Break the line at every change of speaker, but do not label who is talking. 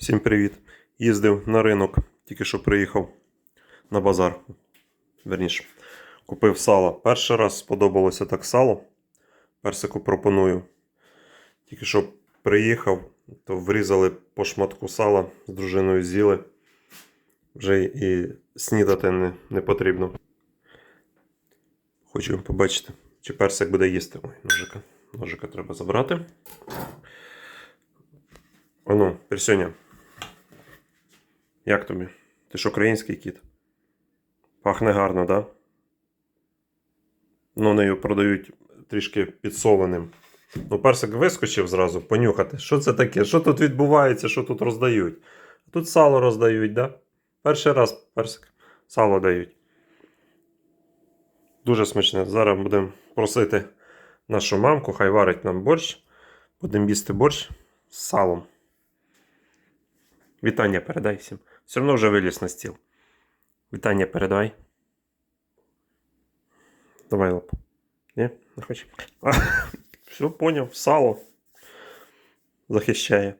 Всім привіт. Їздив на ринок, тільки що приїхав на базар. Верніше, купив сало. Перший раз сподобалося так сало. Персику пропоную. Тільки що приїхав, то врізали по шматку сала з дружиною з'їли. Вже і снідати не, не потрібно. Хочу побачити, чи персик буде їсти. Ой, ножика. Ножика треба забрати. Ану, Персюня. Як тобі? Ти ж український кіт? Пахне гарно, да? Ну, нею продають трішки підсоленим. Ну, персик вискочив зразу понюхати. Що це таке? Що тут відбувається, що тут роздають? Тут сало роздають, да? Перший раз персик сало дають. Дуже смачне. Зараз будемо просити нашу мамку, хай варить нам борщ. Будемо їсти борщ з салом. Вітання передай всім. Все одно вже виліз на стіл. Вітання передай. Давай лапу. Ні? Не хоче. Все, поняв. Сало. Захищає.